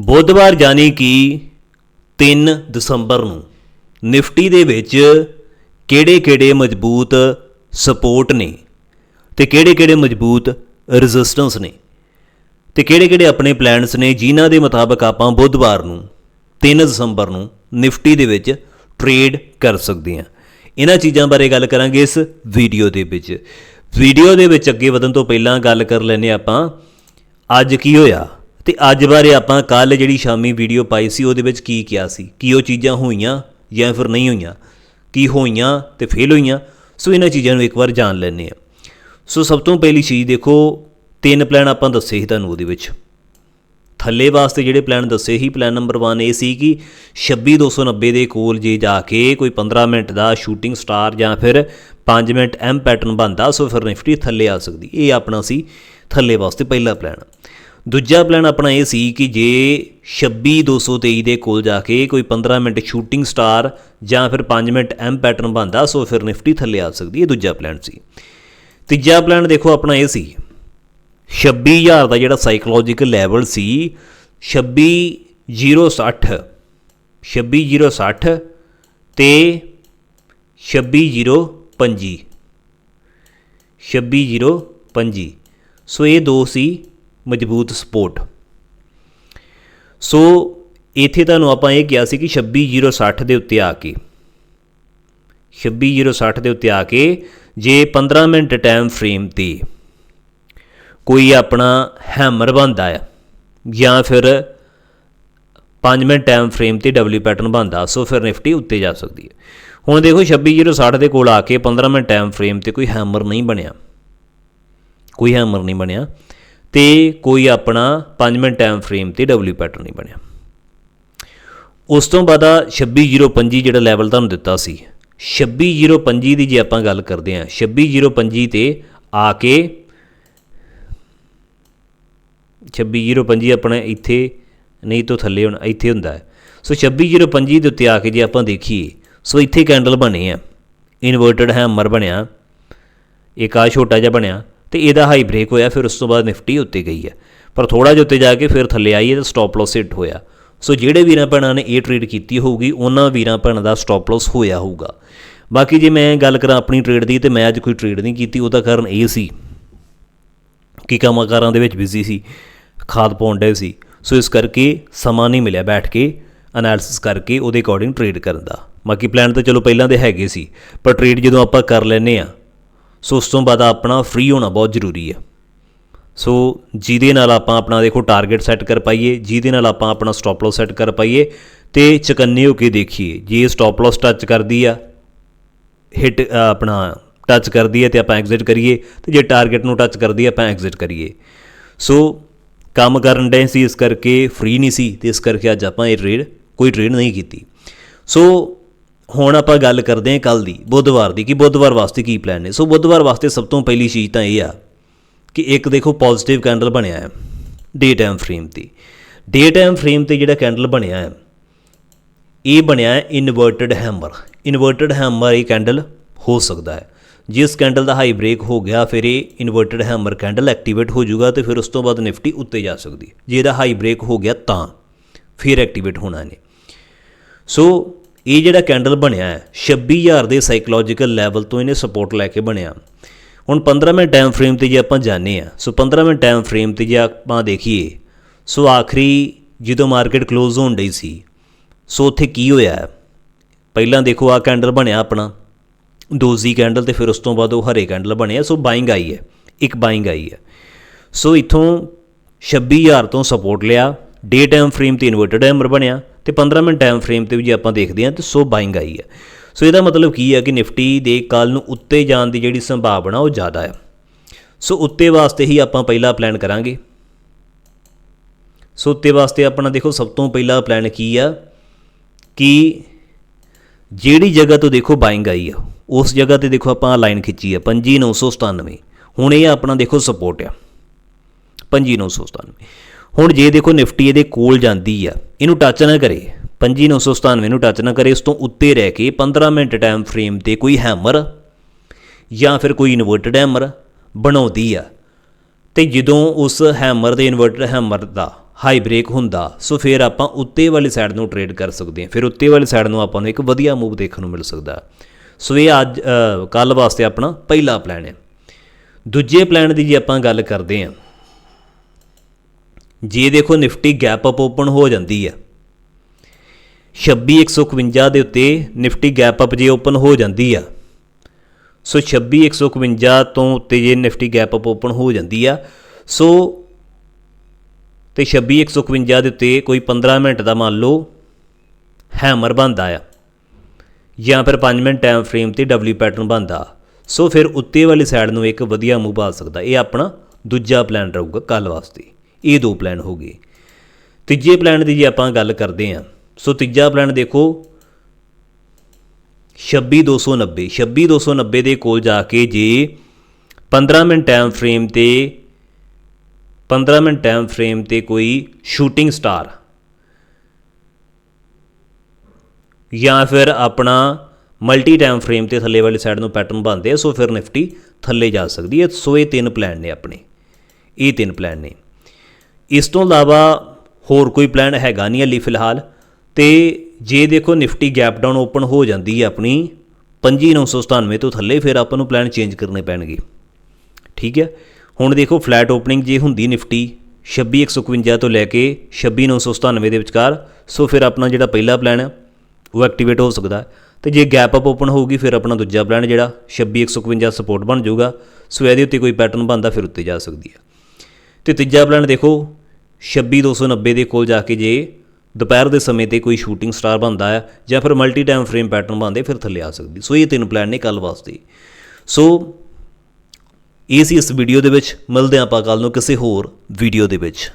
ਬੁੱਧਵਾਰ ਯਾਨੀ ਕਿ 3 ਦਸੰਬਰ ਨੂੰ ਨਿਫਟੀ ਦੇ ਵਿੱਚ ਕਿਹੜੇ-ਕਿਹੜੇ ਮਜ਼ਬੂਤ ਸਪੋਰਟ ਨੇ ਤੇ ਕਿਹੜੇ-ਕਿਹੜੇ ਮਜ਼ਬੂਤ ਰੈਜ਼ਿਸਟੈਂਸ ਨੇ ਤੇ ਕਿਹੜੇ-ਕਿਹੜੇ ਆਪਣੇ ਪਲਾਨਸ ਨੇ ਜਿਨ੍ਹਾਂ ਦੇ ਮੁਤਾਬਕ ਆਪਾਂ ਬੁੱਧਵਾਰ ਨੂੰ 3 ਦਸੰਬਰ ਨੂੰ ਨਿਫਟੀ ਦੇ ਵਿੱਚ ਟ੍ਰੇਡ ਕਰ ਸਕਦੇ ਹਾਂ। ਇਹਨਾਂ ਚੀਜ਼ਾਂ ਬਾਰੇ ਗੱਲ ਕਰਾਂਗੇ ਇਸ ਵੀਡੀਓ ਦੇ ਵਿੱਚ। ਵੀਡੀਓ ਦੇ ਵਿੱਚ ਅੱਗੇ ਵਧਣ ਤੋਂ ਪਹਿਲਾਂ ਗੱਲ ਕਰ ਲੈਨੇ ਆਪਾਂ। ਅੱਜ ਕੀ ਹੋਇਆ? ਤੇ ਅੱਜ ਬਾਰੇ ਆਪਾਂ ਕੱਲ ਜਿਹੜੀ ਸ਼ਾਮੀ ਵੀਡੀਓ ਪਾਈ ਸੀ, ਉਹਦੇ ਵਿੱਚ ਕੀ ਕਿਹਾ ਸੀ? ਕੀ ਉਹ ਚੀਜ਼ਾਂ ਹੋਈਆਂ ਜਾਂ ਫਿਰ ਨਹੀਂ ਹੋਈਆਂ? ਕੀ ਹੋਈਆਂ ਤੇ ਫੇਲ ਹੋਈਆਂ? ਸੋ ਇਹਨਾਂ ਚੀਜ਼ਾਂ ਨੂੰ ਇੱਕ ਵਾਰ ਜਾਣ ਲੈਨੇ ਆ ਸੋ ਸਭ ਤੋਂ ਪਹਿਲੀ ਚੀਜ਼ ਦੇਖੋ, ਤਿੰਨ ਪਲਾਨ ਆਪਾਂ ਦੱਸੇ ਸੀ ਤੁਹਾਨੂੰ ਉਹਦੇ ਵਿੱਚ। ਥੱਲੇ ਵਾਸਤੇ ਜਿਹੜੇ ਪਲਾਨ ਦੱਸੇ ਸੀ ਪਲਾਨ ਨੰਬਰ 1 ਇਹ ਸੀ ਕਿ 26290 ਦੇ ਕੋਲ ਜੇ ਜਾ ਕੇ ਕੋਈ 15 ਮਿੰਟ ਦਾ ਸ਼ੂਟਿੰਗ ਸਟਾਰ ਜਾਂ ਫਿਰ 5 ਮਿੰਟ ਐਮ ਪੈਟਰਨ ਬਣਦਾ, ਸੋ ਫਿਰ ਨਿਫਟੀ ਥੱਲੇ ਆ ਸਕਦੀ। ਇਹ ਆਪਣਾ ਸੀ, ਥੱਲੇ ਵਾਸਤੇ ਪਹਿਲਾ ਪਲਾਨ ਦੂਜਾ ਪਲਾਨ ਆਪਣਾ ਇਹ ਸੀ ਕਿ ਜੇ 26223 ਦੇ ਕੋਲ ਜਾ ਕੇ ਕੋਈ 15 ਮਿੰਟ ਸ਼ੂਟਿੰਗ ਸਟਾਰ ਜਾਂ ਫਿਰ 5 ਮਿੰਟ ਐਮ ਪੈਟਰਨ ਬਣਦਾ, ਸੋ ਫਿਰ ਨਿਫਟੀ ਥੱਲੇ ਆ ਸਕਦੀ ਇਹ ਦੂਜਾ ਪਲਾਨ ਸੀ। ਤੀਜਾ ਪਲਾਨ ਦੇਖੋ ਆਪਣਾ ਇਹ ਸੀ 26000 ਦਾ ਜਿਹੜਾ ਸਾਈਕੋਲੋਜੀਕਲ ਲੈਵਲ ਸੀ 26060 26060 ਤੇ 26025 26025 ਸੋ ਇਹ ਦੋ ਸੀ ਮਜ਼ਬੂਤ ਸਪੋਰਟ। ਸੋ ਇੱਥੇ ਤੁਹਾਨੂੰ ਆਪਾਂ ਇਹ ਕਿਹਾ ਸੀ ਕਿ 26060 ਦੇ ਉੱਤੇ ਆ ਕੇ 26060 ਦੇ ਉੱਤੇ ਆ ਕੇ ਜੇ 15 ਮਿੰਟ ਟਾਈਮ ਫਰੇਮ ਤੇ ਕੋਈ ਆਪਣਾ ਹੈਮਰ ਬਣਦਾ ਆ ਜਾਂ ਫਿਰ 5 ਮਿੰਟ ਟਾਈਮ ਫਰੇਮ ਤੇ ਡਬਲਯੂ ਪੈਟਰਨ ਬਣਦਾ, ਸੋ ਫਿਰ ਨਿਫਟੀ ਉੱਤੇ ਜਾ ਸਕਦੀ ਹੈ। ਹੁਣ ਦੇਖੋ 26060 ਦੇ ਕੋਲ ਆ ਕੇ 15 ਮਿੰਟ ਟਾਈਮ ਫਰੇਮ ਤੇ ਕੋਈ ਹੈਮਰ ਨਹੀਂ ਬਣਿਆ। ਕੋਈ ਹੈਮਰ ਨਹੀਂ ਬਣਿਆ। ਤੇ ਕੋਈ ਆਪਣਾ 5 ਮਿੰਟ ਟਾਈਮ ਫਰੇਮ ਤੇ ਡਬਲਯੂ ਪੈਟਰਨ ਨਹੀਂ ਬਣਿਆ। ਉਸ ਤੋਂ ਬਾਅਦ ਆ 26025 ਜਿਹੜਾ ਲੈਵਲ ਤੁਹਾਨੂੰ ਦਿੱਤਾ ਸੀ 26025 ਦੀ ਜੇ ਆਪਾਂ ਗੱਲ ਕਰਦੇ ਹਾਂ 26025 ਤੇ ਆ ਕੇ 26025 ਆਪਣਾ ਇੱਥੇ, ਨਹੀਂ ਤੋਂ ਥੱਲੇ ਹੁਣ ਇੱਥੇ ਹੁੰਦਾ ਹੈ। ਸੋ 26025 ਦੇ ਉੱਤੇ ਆ ਕੇ ਜੇ ਆਪਾਂ ਦੇਖੀਏ, ਸੋ ਇੱਥੇ ਕੈਂਡਲ ਬਣੇ ਆ। ਇਨਵਰਟਡ ਹੈਮਰ ਬਣਿਆ। ਇੱਕ ਆ ਛੋਟਾ ਜਿਹਾ ਬਣਿਆ। ਤੇ ਇਹਦਾ ਹਾਈ ਬ੍ਰੇਕ ਹੋਇਆ, ਫਿਰ ਉਸ ਤੋਂ ਬਾਅਦ ਨਿਫਟੀ ਉੱਤੇ ਗਈ ਹੈ। ਪਰ ਥੋੜਾ ਜਿਹਾ ਉੱਤੇ ਜਾ ਕੇ ਫਿਰ ਥੱਲੇ ਆਈ ਹੈ ਤੇ ਸਟਾਪ ਲਾਸ ਹਿੱਟ ਹੋਇਆ। ਸੋ ਜਿਹੜੇ ਵੀਰਾਂ ਭੈਣਾਂ ਨੇ ਇਹ ਟ੍ਰੇਡ ਕੀਤੀ ਹੋਊਗੀ, ਉਹਨਾਂ ਵੀਰਾਂ ਭੈਣਾਂ ਦਾ ਸਟਾਪ ਲਾਸ ਹੋਇਆ ਹੋਊਗਾ। ਬਾਕੀ ਜੇ ਮੈਂ ਗੱਲ ਕਰਾਂ ਆਪਣੀ ਟ੍ਰੇਡ ਦੀ ਤੇ ਮੈਂ ਅੱਜ ਕੋਈ ਟ੍ਰੇਡ ਨਹੀਂ ਕੀਤੀ, ਉਹਦਾ ਕਾਰਨ ਇਹ ਸੀ ਕਿ ਕੰਮਕਾਰਾਂ ਦੇ ਵਿੱਚ ਬਿਜ਼ੀ ਸੀ, ਖਾਦ ਪਾਉਣ ਡੇ ਸੀ। ਸੋ ਇਸ ਕਰਕੇ ਸਮਾਂ ਨਹੀਂ ਮਿਲਿਆ ਬੈਠ ਕੇ ਐਨਾਲਿਸਿਸ ਕਰਕੇ ਉਹਦੇ ਅਕੋਰਡਿੰਗ ਟ੍ਰੇਡ ਕਰਨ ਦਾ। ਬਾਕੀ ਪਲਾਨ ਤਾਂ ਚਲੋ ਪਹਿਲਾਂ ਦੇ ਹੈਗੇ ਸੀ, ਪਰ ਟ੍ਰੇਡ ਜਦੋਂ ਆਪਾਂ ਕਰ ਲੈਨੇ ਆ ਸੋ ਉਸ ਤੋਂ ਬਾਅਦ ਆਪਣਾ ਫ੍ਰੀ ਹੋਣਾ ਬਹੁਤ ਜ਼ਰੂਰੀ ਆ ਸੋ ਜਿਹਦੇ ਨਾਲ ਆਪਾਂ ਆਪਣਾ ਦੇਖੋ ਟਾਰਗੇਟ ਸੈੱਟ ਕਰ ਪਾਈਏ, ਜਿਹਦੇ ਨਾਲ ਆਪਾਂ ਆਪਣਾ ਸਟਾਪ ਲਾਸ ਸੈੱਟ ਕਰ ਪਾਈਏ ਤੇ ਚਕੰਨੇ ਹੋ ਕੇ ਦੇਖੀਏ, ਜੇ ਸਟਾਪ ਲਾਸ ਟੱਚ ਕਰਦੀ ਆ ਹਿੱਟ ਆਪਣਾ ਟੱਚ ਕਰਦੀ ਹੈ ਤੇ ਆਪਾਂ ਐਗਜ਼ਿਟ ਕਰੀਏ ਤੇ ਜੇ ਟਾਰਗੇਟ ਨੂੰ ਟੱਚ ਕਰਦੀ ਹੈ ਆਪਾਂ ਐਗਜ਼ਿਟ ਕਰੀਏ। ਸੋ ਕੰਮ ਕਰਨ ਦੇ ਸੀ ਇਸ ਕਰਕੇ ਫ੍ਰੀ ਨਹੀਂ ਸੀ ਤੇ ਇਸ ਕਰਕੇ ਅੱਜ ਆਪਾਂ ਇਹ ਟ੍ਰੇਡ ਕੋਈ ਟ੍ਰੇਡ ਨਹੀਂ ਕੀਤੀ। ਸੋ ਹੁਣ ਆਪਾਂ ਗੱਲ ਕਰਦੇ ਹਾਂ ਕੱਲ ਦੀ, ਬੁੱਧਵਾਰ ਦੀ, ਕਿ ਬੁੱਧਵਾਰ ਵਾਸਤੇ ਕੀ ਪਲਾਨ ਨੇ? ਸੋ ਬੁੱਧਵਾਰ ਵਾਸਤੇ ਸਭ ਤੋਂ ਪਹਿਲੀ ਚੀਜ਼ ਤਾਂ ਇਹ ਆ ਕਿ ਇੱਕ ਦੇਖੋ ਪੋਜ਼ਿਟਿਵ ਕੈਂਡਲ ਬਣਿਆ ਹੈ ਡੇ ਟਾਈਮ ਫਰੇਮ ਤੇ। ਡੇ ਟਾਈਮ ਫਰੇਮ ਤੇ ਜਿਹੜਾ ਕੈਂਡਲ ਬਣਿਆ ਹੈ, ਇਹ ਬਣਿਆ ਹੈ ਇਨਵਰਟਡ ਹੈਮਰ ਇਨਵਰਟਡ ਹੈਮਰ ਇਹ ਕੈਂਡਲ ਹੋ ਸਕਦਾ ਹੈ। ਜਿਸ ਕੈਂਡਲ ਦਾ ਹਾਈ ਬ੍ਰੇਕ ਹੋ ਗਿਆ, ਫਿਰ ਇਹ ਇਨਵਰਟਡ ਹੈਮਰ ਕੈਂਡਲ ਐਕਟੀਵੇਟ ਹੋ ਜਾਊਗਾ ਤੇ ਫਿਰ ਉਸ ਤੋਂ ਬਾਅਦ ਨਿਫਟੀ ਉੱਤੇ ਜਾ ਸਕਦੀ ਹੈ। ਜੇ ਇਹਦਾ ਹਾਈ ਬ੍ਰੇਕ ਹੋ ਗਿਆ ਤਾਂ ਫਿਰ ਐਕਟੀਵੇਟ ਹੋਣਾ ਨੇ। ਸੋ ਇਹ ਜਿਹੜਾ ਕੈਂਡਲ ਬਣਿਆ ਹੈ 26000 ਦੇ ਸਾਈਕੋਲੋਜੀਕਲ ਲੈਵਲ ਤੋਂ ਇਹਨੇ ਸਪੋਰਟ ਲੈ ਕੇ ਬਣਿਆ। ਹੁਣ 15 ਮਿੰਟ ਟਾਈਮ ਫਰੇਮ ਤੇ ਜੇ ਆਪਾਂ ਜਾਣੇ ਆ ਸੋ 15 ਮਿੰਟ ਟਾਈਮ ਫਰੇਮ ਤੇ ਜੇ ਆਪਾਂ ਦੇਖੀਏ, ਸੋ ਆਖਰੀ ਜਦੋਂ ਮਾਰਕੀਟ ক্লোਜ਼ ਹੋਣ ਡਈ ਸੀ, ਸੋ ਉੱਥੇ ਕੀ ਹੋਇਆ ਪਹਿਲਾਂ ਦੇਖੋ ਆ ਕੈਂਡਲ ਬਣਿਆ ਆਪਣਾ ਦੋਜ਼ੀ ਕੈਂਡਲ ਤੇ ਫਿਰ ਉਸ ਤੋਂ ਬਾਅਦ ਉਹ ਹਰੇ ਕੈਂਡਲ ਬਣਿਆ ਸੋ ਬਾਇੰਗ ਆਈ ਹੈ, ਇੱਕ ਬਾਇੰਗ ਆਈ ਹੈ। ਸੋ ਇਥੋਂ 26000 ਤੋਂ ਸਪੋਰਟ ਲਿਆ ਡੇ ਟਾਈਮ ਫਰੇਮ ਤੇ ਇਨਵਰਟਡ ਹੈਮਰ ਬਣਿਆ ਤੇ 15 ਮਿੰਟ ਟਾਈਮ ਫਰੇਮ ਤੇ ਵੀ ਜੇ ਆਪਾਂ ਦੇਖਦੇ ਹਾਂ ਤੇ ਸੋ ਬਾਇੰਗ ਆਈ ਹੈ। ਸੋ ਇਹਦਾ ਮਤਲਬ ਕੀ ਹੈ ਕਿ ਨਿਫਟੀ ਦੇ ਕੱਲ ਨੂੰ ਉੱਤੇ ਜਾਣ ਦੀ ਜਿਹੜੀ ਸੰਭਾਵਨਾ ਉਹ ਜ਼ਿਆਦਾ ਹੈ। ਸੋ ਉੱਤੇ ਵਾਸਤੇ ਹੀ ਆਪਾਂ ਪਹਿਲਾ ਪਲਾਨ ਕਰਾਂਗੇ। ਸੋ ਉੱਤੇ ਵਾਸਤੇ ਆਪਣਾ ਦੇਖੋ ਸਭ ਤੋਂ ਪਹਿਲਾ ਪਲਾਨ ਕੀ ਆ ਕਿ ਜਿਹੜੀ ਜਗ੍ਹਾ ਤੋਂ ਦੇਖੋ ਬਾਇੰਗ ਆਈ ਆ, ਉਸ ਜਗ੍ਹਾ ਤੇ ਦੇਖੋ ਆਪਾਂ ਲਾਈਨ ਖਿੱਚੀ ਆ 5997 ਹੁਣ ਇਹ ਆਪਣਾ ਦੇਖੋ ਸਪੋਰਟ ਆ। 5997 ਹੁਣ ਜੇ ਦੇਖੋ ਨਿਫਟੀ ਇਹਦੇ ਕੋਲ ਜਾਂਦੀ ਆ, ਇਹਨੂੰ ਟੱਚ ਨਾ ਕਰੇ 5997 ਨੂੰ ਟੱਚ ਨਾ ਕਰੇ ਉਸ ਤੋਂ ਉੱਤੇ ਰਹਿ ਕੇ 15 ਮਿੰਟ ਟਾਈਮ ਫਰੇਮ ਤੇ ਕੋਈ ਹੈਮਰ ਜਾਂ ਫਿਰ ਕੋਈ ਇਨਵਰਟਡ ਹੈਮਰ ਬਣਾਉਂਦੀ ਆ। ਤੇ ਜਦੋਂ ਉਸ ਹੈਮਰ ਦੇ ਇਨਵਰਟਡ ਹੈਮਰ ਦਾ ਹਾਈ ਬ੍ਰੇਕ ਹੁੰਦਾ, ਸੋ ਫਿਰ ਆਪਾਂ ਉੱਤੇ ਵਾਲੀ ਸਾਈਡ ਨੂੰ ਟ੍ਰੇਡ ਕਰ ਸਕਦੇ ਹਾਂ। ਫਿਰ ਉੱਤੇ ਵਾਲੀ ਸਾਈਡ ਨੂੰ ਆਪਾਂ ਨੂੰ ਇੱਕ ਵਧੀਆ ਮੂਵ ਦੇਖਣ ਨੂੰ ਮਿਲ ਸਕਦਾ। ਸੋ ਇਹ ਅੱਜ ਕੱਲ ਵਾਸਤੇ ਆਪਣਾ ਪਹਿਲਾ ਪਲਾਨ ਹੈ। ਦੂਜੇ ਪਲਾਨ ਦੀ ਜੇ ਆਪਾਂ ਗੱਲ ਕਰਦੇ ਹਾਂ ਜੇ ਦੇਖੋ ਨਿਫਟੀ ਗੈਪ ਅਪ ਓਪਨ ਹੋ ਜਾਂਦੀ ਹੈ। 26151 ਦੇ ਉੱਤੇ ਨਿਫਟੀ ਗੈਪ ਅਪ ਜੇ ਓਪਨ ਹੋ ਜਾਂਦੀ ਆ, ਸੋ 26151 ਤੋਂ ਉੱਤੇ ਜੇ ਨਿਫਟੀ ਗੈਪ ਅਪ ਓਪਨ ਹੋ ਜਾਂਦੀ ਆ, ਸੋ ਤੇ 26151 ਦੇ ਉੱਤੇ ਕੋਈ 15 ਮਿੰਟ ਦਾ ਮੰਨ ਲਓ ਹੈਮਰ ਬਣਦਾ ਆ, ਜਾਂ ਫਿਰ 5 ਮਿੰਟ ਟਾਈਮ ਫਰੇਮ ਤੇ ਡਬਲਯੂ ਪੈਟਰਨ ਬਣਦਾ, ਸੋ ਫਿਰ ਉੱਤੇ ਵਾਲੀ ਸਾਈਡ ਨੂੰ ਇੱਕ ਵਧੀਆ ਮੂਵ ਆ ਸਕਦਾ, ਇਹ ਆਪਣਾ ਦੂਜਾ ਪਲਾਨ ਰਹੂਗਾ ਕੱਲ ਵਾਸਤੇ। ਇਹ ਦੋ ਪਲਾਨ ਹੋ ਗਏ। ਤੀਜੇ ਪਲਾਨ ਦੀ ਜੇ ਆਪਾਂ ਗੱਲ ਕਰਦੇ ਹਾਂ, ਸੋ ਤੀਜਾ ਪਲਾਨ ਦੇਖੋ 26290 26290 ਦੇ ਕੋਲ ਜਾ ਕੇ ਜੇ 15 ਮਿੰਟ ਟਾਈਮ ਫਰੇਮ ਤੇ 15 ਮਿੰਟ ਟਾਈਮ ਫਰੇਮ ਤੇ ਕੋਈ ਸ਼ੂਟਿੰਗ ਸਟਾਰ ਜਾਂ ਫਿਰ ਆਪਣਾ ਮਲਟੀ ਟਾਈਮ ਫਰੇਮ ਤੇ ਥੱਲੇ ਵਾਲੀ ਸਾਈਡ ਨੂੰ ਪੈਟਰਨ ਬਣਦੇ ਆ, ਸੋ ਫਿਰ ਨਿਫਟੀ ਥੱਲੇ ਜਾ ਸਕਦੀ ਹੈ। ਸੋ ਇਹ ਤਿੰਨ ਪਲਾਨ ਨੇ ਆਪਣੇ। ਇਹ ਤਿੰਨ ਪਲਾਨ ਨੇ। ਇਸ ਤੋਂ ਇਲਾਵਾ ਹੋਰ ਕੋਈ ਪਲਾਨ ਹੈਗਾ ਨਹੀਂ ਹਾਲੀ ਫਿਲਹਾਲ ਤੇ ਜੇ ਦੇਖੋ ਨਿਫਟੀ ਗੈਪ ਡਾਊਨ ਓਪਨ ਹੋ ਜਾਂਦੀ ਹੈ ਆਪਣੀ 25997 ਤੋਂ ਥੱਲੇ ਫਿਰ ਆਪਾਂ ਨੂੰ ਪਲਾਨ ਚੇਂਜ ਕਰਨੇ ਪੈਣਗੇ। ਠੀਕ ਹੈ? ਹੁਣ ਦੇਖੋ ਫਲੈਟ ਓਪਨਿੰਗ ਜੇ ਹੁੰਦੀ ਨਿਫਟੀ 26151 ਤੋਂ ਲੈ ਕੇ 26997 ਦੇ ਵਿਚਕਾਰ, ਸੋ ਫਿਰ ਆਪਣਾ ਜਿਹੜਾ ਪਹਿਲਾ ਪਲਾਨ ਹੈ, ਉਹ ਐਕਟੀਵੇਟ ਹੋ ਸਕਦਾ ਹੈ। ਤੇ ਜੇ ਗੈਪ ਅਪ ਓਪਨ ਹੋਊਗੀ, ਫਿਰ ਆਪਣਾ ਦੂਜਾ ਪਲਾਨ ਜਿਹੜਾ 26151 ਸਪੋਰਟ ਬਣ ਜਾਊਗਾ। ਸੋ ਇਹਦੇ ਉੱਤੇ ਕੋਈ ਪੈਟਰਨ ਬਣਦਾ, ਫਿਰ ਉੱਤੇ ਜਾ ਸਕਦੀ ਹੈ। ਤੇ ਤੀਜਾ ਪਲਾਨ ਦੇਖੋ 26290 ਦੇ ਕੋਲ ਜਾ ਕੇ ਜੇ ਦੁਪਹਿਰ ਦੇ ਸਮੇਂ ਤੇ ਕੋਈ ਸ਼ੂਟਿੰਗ ਸਟਾਰ ਬਣਦਾ ਹੈ ਜਾਂ ਫਿਰ ਮਲਟੀ ਟਾਈਮ ਫਰੇਮ ਪੈਟਰਨ ਬਣਦੇ, ਫਿਰ ਥੱਲੇ ਆ ਸਕਦੀ। ਸੋ ਇਹ ਤਿੰਨ ਪਲਾਨ ਨੇ ਕੱਲ ਵਾਸਤੇ। ਸੋ ਇਹ ਸੀ ਇਸ ਵੀਡੀਓ ਦੇ ਵਿੱਚ। ਮਿਲਦੇ ਹਾਂ ਆਪਾਂ ਕੱਲ ਨੂੰ ਕਿਸੇ ਹੋਰ ਵੀਡੀਓ ਦੇ ਵਿੱਚ।